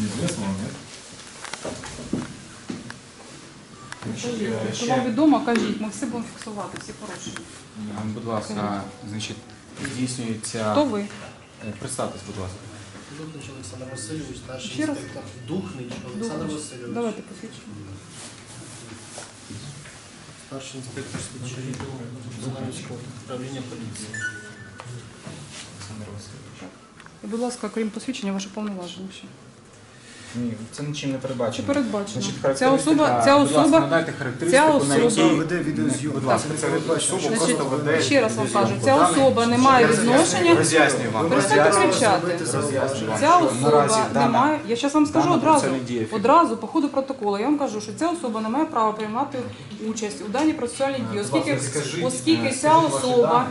Неизвестно вам, нет? Вам відомо, кажіть, ми все будемо фіксувати, всі порушення. Будь ласка, значить, здійснюється. Хто ви? Е, Представтесь, будь ласка. Духнич Олександр Васильович, старший Ще раз. інспектор. Духнич Олександр Васильович. Давайте посвідчимо. Старший інспектор слідчий Зеленського управління поліції. Олександр Васильович. І, будь ласка, крім посвідчення, ваше повноваження ще. Ні, це нічим не передбачено. Чи передбачено? Значить, Ця особа, ця будь ласка, особа, надайте характеристику, ця на особа- якій... веде відеозйомку. Будь ласка, Це передбачено. просто веде ще раз вам кажу, ця особа не має відношення. Роз'яснюю вам. Перестаньте кричати. Роз'яснюю вам, Ця що особа наразі не дана- має. Я зараз вам скажу дана одразу. процесуальна дія фіксує. Одразу по ходу протоколу. Я вам кажу, що ця особа не має права приймати участь у даній процесуальній дії, оскільки, оскільки е, ця особа.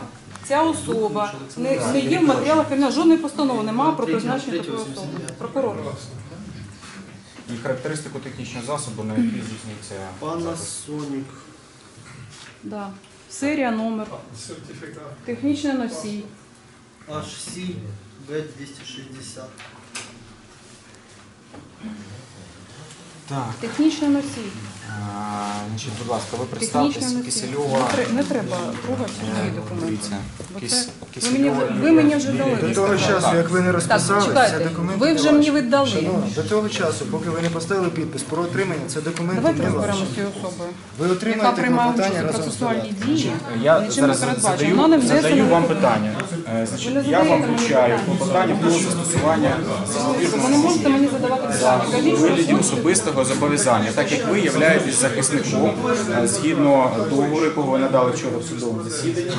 Ця особа не, не є в матеріалах кримінального, жодної постанови немає про призначення такої особи. Прокурор. І характеристику технічного засобу, на який здійснюється запис. Panasonic. Да. Серія, номер, технічний носій. HC B260. Так, Технічний носій. Значить, будь ласка, ви представтесь. Кисельова. Не, тре- не треба трогати мої Е, документи. Бо це- Ви мені, ви мені вже дали. До того часу, як ви не Так, розписали, це чекайте. документи Ви не вже ваші. мені віддали. Шановні, до того часу, поки ви не поставили підпис про отримання, це документи Давайте не розберемося ваші. з цією особою. Ви Яка отримаєте приймає клопотання участь у разом з процесуальній дії, Я нічим не зараз передбачено. задаю, Вона не внесена задаю вам питання. Е, Значить, я вам питання. клопотання про застосування Ви не можете мені задавати питання. Кажіть, у що особистого зобов'язання, так як ви являєтесь захисником е, згідно договору, якого ви надали вчора в судовому засіданні.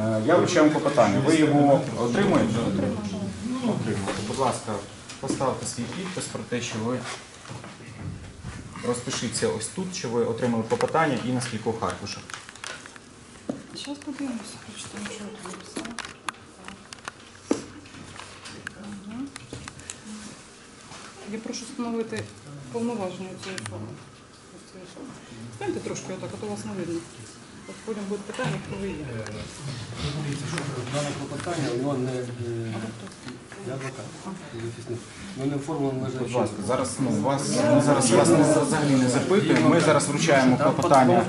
е, Я вручаю вам клопотання. Ви його отримуєте? Отримуєте. Будь ласка, поставте свій підпис про те, що ви розпишіться ось тут, що ви отримали клопотання і на скількох аркушах. Зараз подивимося, прочитаємо, що ви написали. Я прошу встановити повноваження цієї форми. Станьте трошки отак, а то вас не видно. От потім будуть питання, хто ви є. Дане клопотання, воно не е, я адвокат, захисник. Ну не оформлено Будь належним ласка, зараз ну вас ми зараз вас не взагалі не запитуємо. Ми зараз вручаємо клопотання.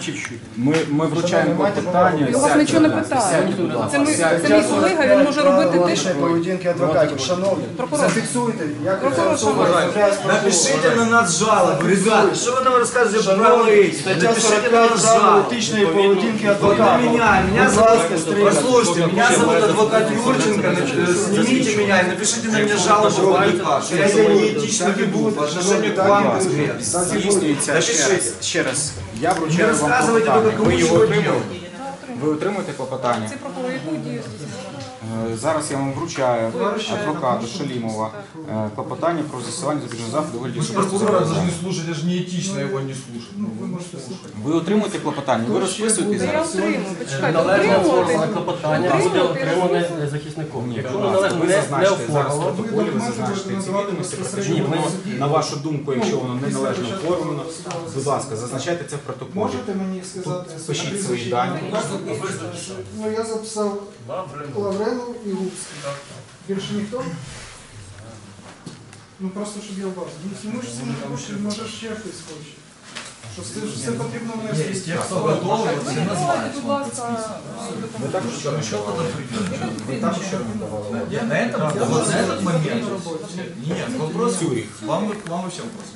Ми, ми вручаємо клопотання. Я вас Сядьте, нічого не будь ласка, питаю. сядьте, будь ласка. Це, ми, Сядьте, це мій будь ласка. колега, він може робити те, Правила що... поведінки адвокатів. Шановні, Прокурор. зафіксуйте, як ця Прокурор, особа шановний. розмовляє з прокурором. Напишите на нас жалобу, ребята. Что вы нам рассказываете про Шановні, правовые? стаття Напишите на 45 нас правил жалобу. етичної поведінки Вот на адвоката. меня, меня Будь зовут, ласка, стримайте. послушайте, меня зовут адвокат Юрченко, Э, снимите меня и напишите на меня жалобу я неэтично веду по отношению к вам конкретно. Здійснюється ще раз, ще раз. Я Не вручаю вам рассказывайте клопотання. Ви його отримуєте? Ви отримуєте клопотання? Це прокурор, яку дію Зараз я вам вручаю адвокату Шалімова е, клопотання про застосування запобіжного заходу у вигляді особистого Прокурора зобов'язання. должны слушать, это же неэтично его не слушать. Ну, вы можете слушать. Ви отримуєте клопотання, ви розписуєтесь Та я зараз. отримую, почекайте, Належне оформлене отримувати. клопотання буде Отримувати, отримане розписувати. захисником. Ні, Якщо будь воно ласка, належно ви не, не зазначите зараз в оформлено, протоколі, ви зазначите ці відомості про те, що Ні, воно, ми- на вашу думку, якщо воно неналежно оформлено, будь ласка, зазначайте це в протоколі. Можете мені сказати Пишіть прізвище, свої дані. ім'я? Ну я записав Лавренов і Губський. Більше ніхто? Ну просто щоб я бачив. Ну ми ж всі не хочемо, може ще хтось хоче. Що все, все потрібно внести. Есть те, кто готовы, вот все Давайте, будь ласка, Ви також вчора ви також вчора надавали. Я на этом, вот на этот момент. Нет, вопрос. Цюрих. Вам, вам вообще вопрос.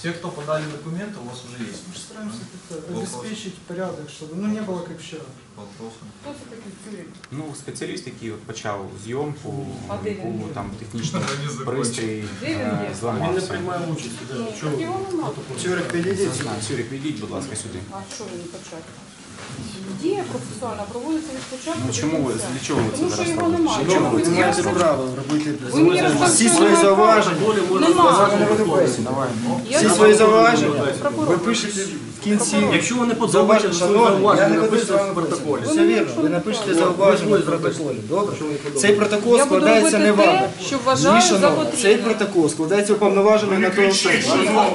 Все, кто подали документы, у вас уже есть. Мы же стараемся как-то обеспечить порядок, чтобы ну не было как вчера. Вопросы. Хто це такий Цюрік? Ну, спеціаліст, який от почав зйомку, А де він яку є? там технічний пристрій Де він е, є? він не зламався. приймає участь. Ну, так його нема. Цюрик, підійдіть. Цюрик, відійдіть, будь ласка, сюди. А що він почати? Дія процесуальна проводиться від початку. Ну чому ви для чого ви це Тому що зараз його робите? немає. Для чого ви це Ви маєте право робити Ви мені всі свої немає зауваження. Нема. Давай. Всі свої зауваження ви пишете в кінці. Якщо ви не подобається, то свої Шановні, я зауваження не веду з напишіть вами в протоколі. Все вірно, ви напишете зауваження в протоколі. Добре? Цей протокол Я буду складається робити не те, вами. що Ні, вважаю за шановні, цей потрібне. протокол складається уповноваженим на того особу.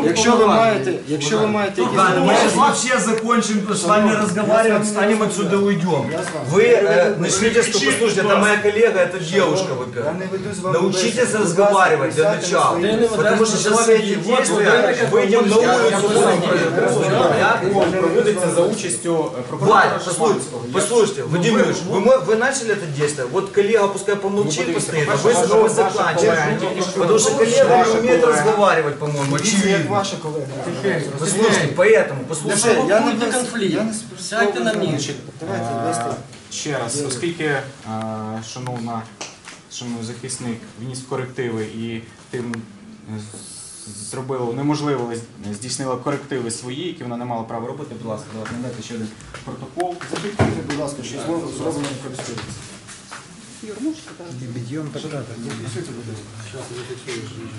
Якщо ви маєте, якщо ви маєте якісь Да, мы сейчас зауваження, вообще закончим с вами разговор. разговаривать, встанем отсюда и уйдем. Вы э, начните, что послушайте, это моя коллега, это девушка, Я во-первых. не веду з вами Научитесь бесіду. Будь разговаривать ласка, для присядьте на начала. свої місця. Потому что сейчас все эти действия, выйдем на улицу, будем Розгляд понятно? проводиться за участю е, прокурора. Ваня, послушайте, послушайте, Владимир Ильич, вы, мо- вы начали это действие, вот коллега пускай помолчит постоит, а вы, ваша- вы ваша заканчиваете. коллега- Потому что коллега Ваша не умеет коллега. разговаривать, по-моему, Дивіться, як очевидно. ваша колега. Послушайте, поэтому, послушайте. Я не Спровокуйте конфлікт. Я не Сядьте на місце. Значить, Давайте вести. Ще раз, оскільки е, шановна, шановний захисник вніс корективи і тим е, з- зробила, неможливо, здійснила корективи свої, які вона не мала права робити, будь ласка, давайте надайте ще один протокол. Зафіксуйте, будь ласка, що знову зроблено користується. Бідйом так дати.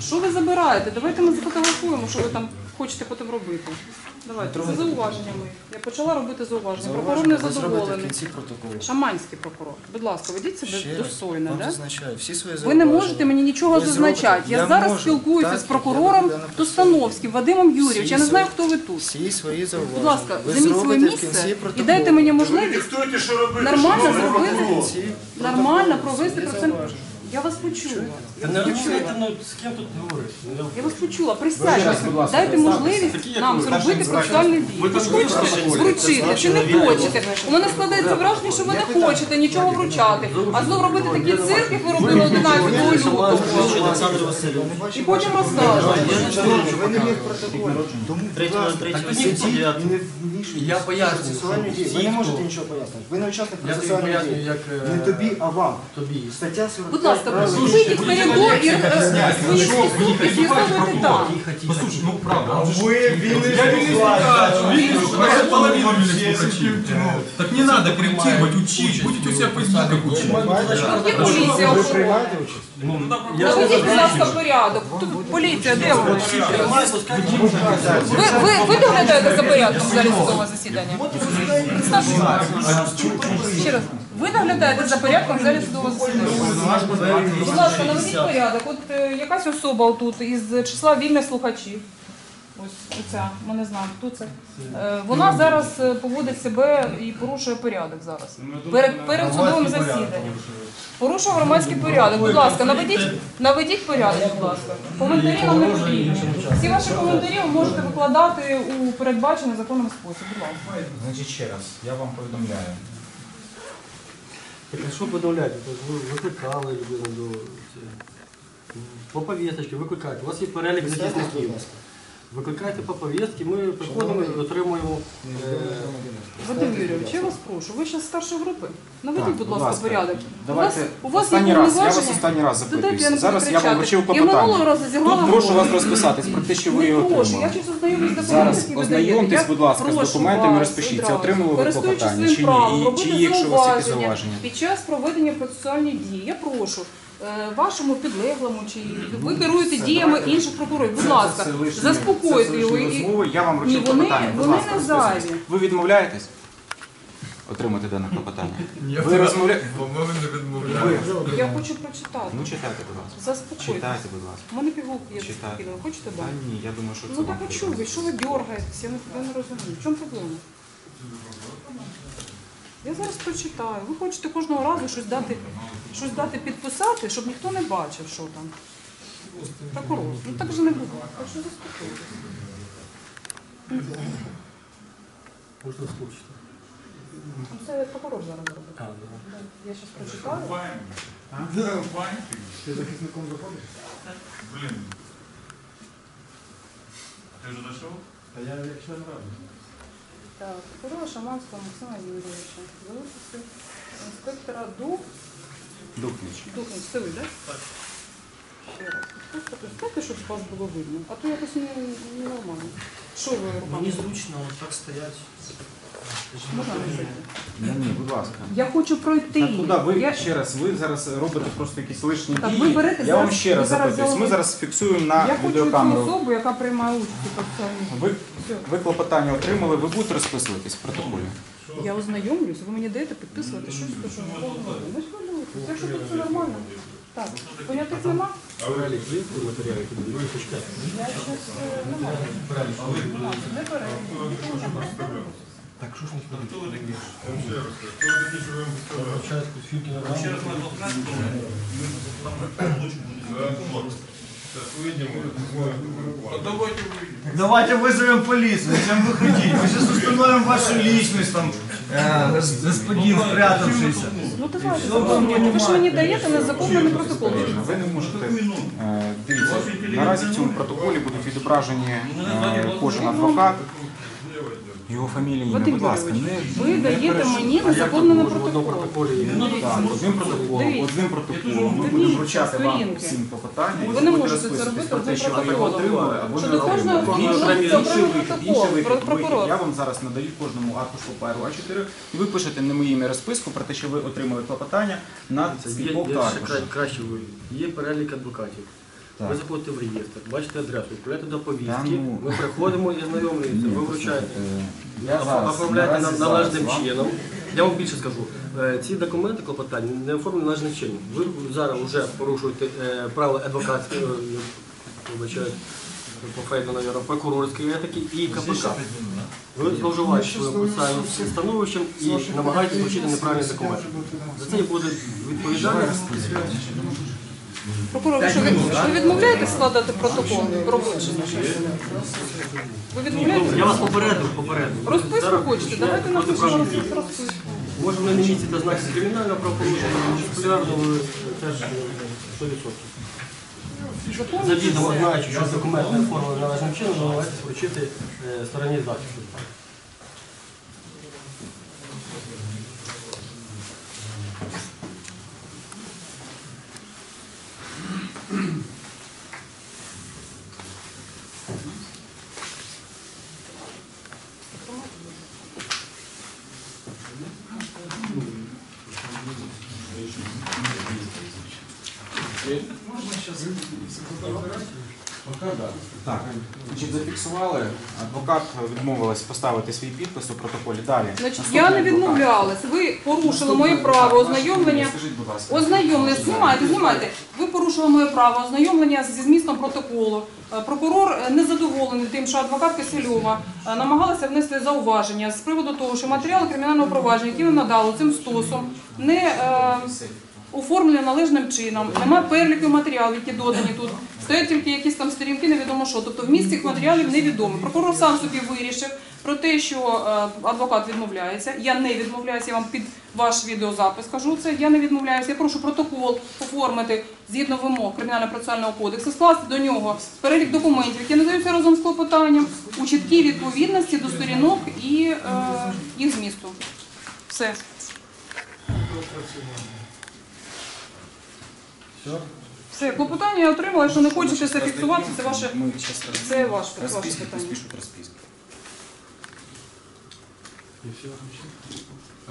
Що ви забираєте? Давайте ми зафотографуємо, що ви там хочете потім робити. Давайте, це зауваженнями. Я почала робити зауваження. Прокурор не задоволений. Шаманський прокурор. Будь ласка, ведіть себе достойно, да? всі свої Ви не можете мені нічого Ви зазначати. Я, Я зараз можу. спілкуюся Так, з прокурором. Тустановським Вадимом Юрійовичем. Я не знаю, хто ви тут. Всі свої зауваження. Будь ласка, займіть своє місце і дайте мені можливість нормально зробити, нормально провести процент. Я вас почула. Та не розумієте, ну з ким тут говорити? Ну, Я вас почула, присядьте. Дайте можливість нам зробити процесуальні дії. Ви ж хочете вручити чи не хочете. У мене складається враження, що ви не хочете нічого вручати. А знов робити такі цирк, як ви робили 11 лютого. І потім розказувати. Ви не є в протоколі. Тому, будь ласка, сидіть сидіть. і не Я в пояснюю, процесуальні дії. Ви не можете нічого пояснити. Ви не учасник Я тобі процесуальної пояснюю, дії. як е, Не тобі, а вам. тобі. Стаття 45 Будь ласка, правил вийдіть в коридор і е, свої стосунки з'ясовуйте там. Послушай, ну правда, он же... Вы винны, Я винный слухач, видишь, уже половину винных слухачей. Так не надо корректировать, учить. Будете у себя в фейсбуках учить. От є поліція Ви охорона. приймаєте участь? Наведіть, будь ласка, порядок. Тут поліція, де вона? Ви, ви, ви доглядаєте за порядком в залі судового засідання? Представте. Ще раз. Ви доглядаєте за порядком в залі судового засідання? Будь ласка, наведіть порядок. От е, якась особа тут із числа вільних слухачів. Ось оця, ми не знаємо, хто це. Е, Вона зараз е, поводить себе і порушує порядок зараз. Перед, перед судовим засіданням. Порушує громадський порядок. Будь ласка, наведіть, наведіть порядок, будь ласка. Коментарі нам не потрібні. Всі ваші коментарі ви можете викладати у передбачений законом спосіб. Будь ласка. Значить, ще раз, я вам повідомляю. Так а що подавляти? Ви викликали людину до цього. по повісточці, викликайте. У вас є перелік захисників. Викликайте по повістці, ми приходимо і отримуємо. е, Вадим Юрійович, я вас прошу, ви зараз старшої групи. Наведіть, будь ласка, порядок. У вас, у вас останній є раз, я вас повноваження. останній раз Додайте, я запитуюся. не Зараз я вам вручив Я минулого клопотання. разу зіграла Тут прошу вас розписатись про те, що ви його прошу, я отримали. щось ознайомлюсь з Зараз документами, які ви ознайомтесь, даєте. будь ласка, з прошу документами, вас розпишіться, одразу, отримали ви користуючись клопотання своїм чи ні, і робити чи є, якщо у вас є якісь зауваження. Під час проведення процесуальних дій я прошу вашому підлеглому, чи ви керуєте діями інших прокурорів. Будь ласка, заспокойте його. і- розмови. Я вам Ні, вручив вони, клопотання. Будь вони ласка, не розписуйтесь. зайві. Ви відмовляєтесь отримати дане клопотання? Я Ви розмовляєте? По-моему, не відмовляю. Я хочу прочитати. Ну читайте, будь ласка. Заспокойтесь. Читайте, будь ласка. У мене пігулки є заспокійливі. Хочете Та дати? ні, я думаю, що це Ну вам так а що ви? Що ви дергаєтесь? Я не, я не розумію. В чому проблема? Я зараз прочитаю. Ви хочете кожного разу щось дати, щось дати підписати, щоб ніхто не бачив, що там. Прокурор. Ну так же не буде. Так що заспокойтесь. Можна. Ну, Це прокурор зараз робить. А, да. Да. Я зараз прочитаю. Ти захисником заходиш? Блин. Ты уже дошел? Та я як член ради. Так, прокурора Шаманського Максима Юрійовича. За инспектора інспектора ДУК Духніч. Духнуть, це ви, так? Так. Ще раз. Просто щоб вас було видно. А то якось не, не нормально. Що ви руками? Мені зручно от так стоять. Можна не зайти? Ні, ні, будь ласка. Я хочу пройти. Так, куди? Ви Я... ще раз, ви зараз робите просто якісь лишні Так, дії. ви берете Я вам ще раз ви зараз запитуюсь. Ми зараз фіксуємо на Я хочу цю відеокамеру. особу, яка приймає участь у процесуальній. Ви, ви клопотання отримали, ви будете розписуватись в протоколі. Я ознайомлюсь, ви мені даєте підписувати щось, то що не повинно. Не хвилюйтесь, якщо тут все нормально. Так, понятих нема? Перелік виїзду матеріалів, які будуть почекати. Я щось е, немає. Немає. Де перелік? Так що ж ми Хто ви такі? тут? Я вам ще раз кажу, Хто ви такі, що ви вам представляєте? Спочатку фільтр на Ще раз мене толкнете, то ми там получку будемо. Сейчас увидим. А давайте увидим. Так давайте вызовем полицию, зачем вы хотите? Мы сейчас установим вашу личность, там, э, гос- господин спрятавшийся. Ну давайте заповнюйте. Ви ж мені даєте незаповнений протокол. Ви не можете. е, Дивіться, наразі в цьому протоколі будуть відображені е, кожен адвокат, його фамілія, ім'я. Вадим Будь ласка, Юрійович, не ви даєте мені в одному протокол. протоколі є? Так, одним протоколом, Дивіться. одним протоколом ми Дивіться, будемо вручати вам сторінки. всім клопотання. і Ви не будете можете це розписуватись робити про те, що ви його протоколом. отримали або не до кожного отримали. можна Інший окремий інший вихід, протокол, інший вихід. про- Ви- прокурор. Я вам зараз надаю кожному аркуш паперу А4, і ви пишете не моє ім'я розписку про те, що ви отримали клопотання на Це є, ще краще вивід. Є перелік адвокатів. Так. Ви заходите в реєстр, бачите адресу, відправляєте до повістки, ну. ми приходимо і знайомлюємося, ви вручаєте. Е, Я зараз Оформляєте наразі нам зараз належним вам- чином. Я вам більше скажу, е, ці документи клопотання не оформлені належним чином. Ви зараз вже порушуєте е, правила адвокатської, е, вибачаю, по фейду, навіть, прокурорської етики і КПК. Ви зловживаєте своїм процесуальним становищем і намагаєтесь вручити неправильні документи. За це і буде відповідальність. Прокурор, ви що ви, ви відмовляєтесь складати протокол робочий? Ви відмовляєтесь? Я вас попередив, попередив. Розписку хочете? Давайте напишемо розписку. Може на місці та знаки кримінального правопорушення, дисциплінарного теж е, 100%. Завідомо знаючи, що документ не оформлений належним чином, намагаєтесь вручити е, стороні захисту. Так, значить, зафіксували. Адвокат відмовилась поставити свій підпис у протоколі. Далі. Значить, я не адвокат. відмовлялась. Ви порушили моє право ознайомлення. Скажіть, будь ласка. Ознайомлення, знімайте, знімайте. Ви порушили моє право ознайомлення зі змістом протоколу. Е, Прокурор е, не задоволений тим, що адвокат Кисельова е, намагалася внести зауваження з приводу того, що матеріали кримінального провадження, які ви надали цим стосом, не е, оформлені належним чином. Немає переліку матеріалів, які додані тут. Стоять тільки якісь там сторінки, невідомо що. Тобто вміст цих матеріалів невідомий. Прокурор сам собі вирішив про те, що е, адвокат відмовляється. Я не відмовляюся, я вам під ваш відеозапис кажу це. Я не відмовляюся. Я прошу протокол оформити згідно вимог кримінально-процесуального кодексу, скласти до нього перелік документів, які надаються разом з клопотанням у чіткій відповідності до сторінок і е, їх змісту. Все. Все, клопотання я отримала, якщо не хочете це фіксувати, це ваше, Ми зараз це ваше питання. розпишуть розписки. І все.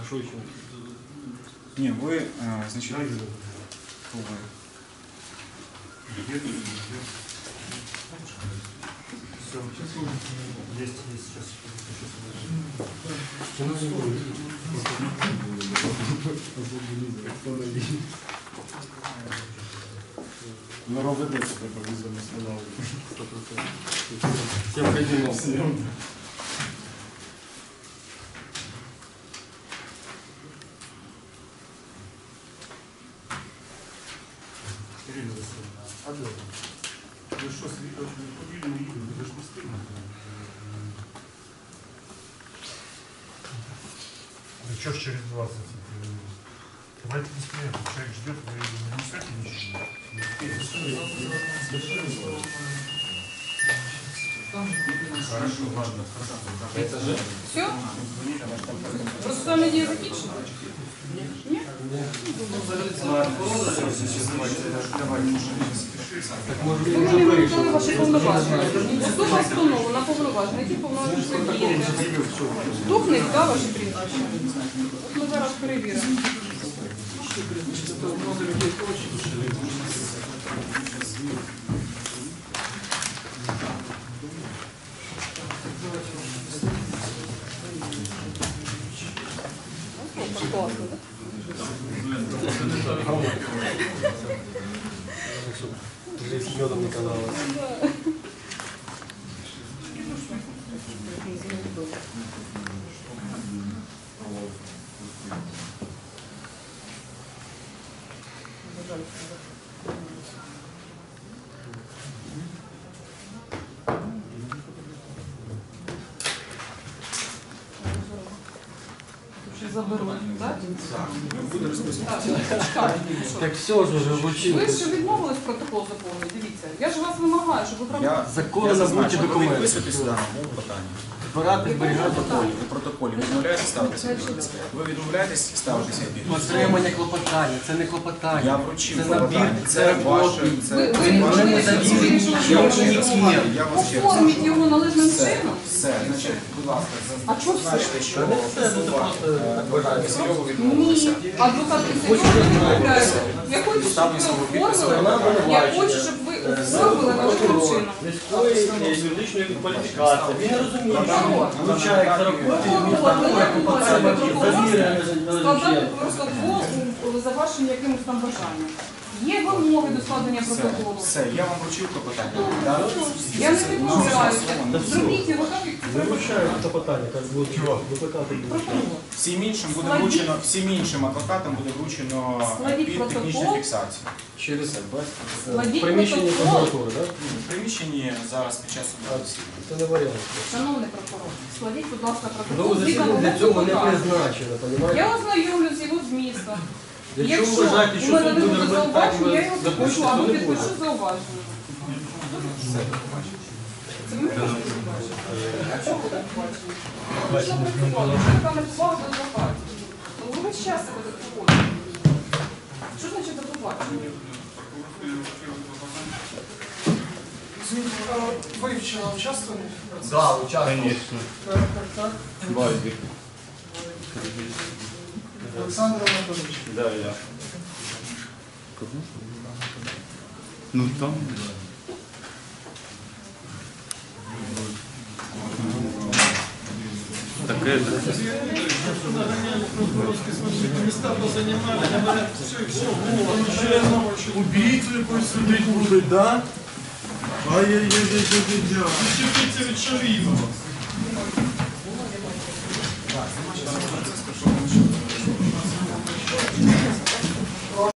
А що ще? Ні, ви, е, значить, ви. Ну, робити це треба візами встановлювати. Всім кардинал. Ви що, свідок, повільно їдете, ви ж не встигнете. Да что ж через 20? Давайте быстрее, человек ждет, вы не несете ничего. Хорошо, ладно, хорошо. Все? Процесуальні дії закінчені? Ні? Ви мені вирішили ваші повноваження. Які? От ми зараз перевіримо. Класно, да? Вже з медом не казалось. заберу, так? Буде розписано. Так, ну, чекайте, що? Так все ж уже Ви вручили. ж відмовились протокол заповнити, дивіться. Я ж вас вимагаю, щоб ви Я, правда... Законно ви документи. підписуєтесь в даному питанні. Збирати, зберігати. Протоколі, у протоколі ви відмовляєтесь ставитися підпис? Ви відмовляєтесь ставитися підпис? Отримання клопотання, це не Я клопотання. вручив Це набір, клопотання. це ваше, роботи. це Ви, ви, ви, ваше. ви, ви ще ще Все, чином. все, значить, будь ласка, А чого все? зазначте, що особа е, адвокат Кисельова Ні, адвокат Кисельов не відмовляє. Я хочу, щоб ви оформили, я хочу, щоб ви оформили належним чином. Військової е, юридичної кваліфікації. Він не розуміє, що вручає ксерокопію, він Прокурор, ви не клопотання завірене складати належним протокол за вашим якимось там бажанням. Є вимоги до складення протоколу. все, я вам вручив клопотання. Да? Я не відмовляюся. Зробіть його так, як клопотання, як буде викликати. Прокурор. Всім іншим буде Складіть. вручено, всім іншим адвокатам буде вручено Складіть під технічну протокол. фіксацію. Через Все, Складіть приміщення протокол. прокуратури, так? В приміщенні зараз під час судового засідання. Це не варіант. Шановний прокурор, складіть, будь ласка, протокол. згідно для цього не призначено, Я розумієте? ознайомлюсь з його змістом. Якщо Якщо ви вважаєте, у що мене суд не буде буде робити так, я його ви підпишу, не буде. підпишу зауваження. Це ми можемо А чого ви так бачите? Ви ж напрацювали, ви до. Ну, Ви себе так поводите. Що значить до побачення? Извините, а вы вчера участвовали в процессе? Да, участвую. Так, так, так. Александр Анатольевич. Да, я. Ну там. Так это. Убийцу якось судить будуть, да? Ай-яй-яй-яй-яй-яй. Це від Шарімова.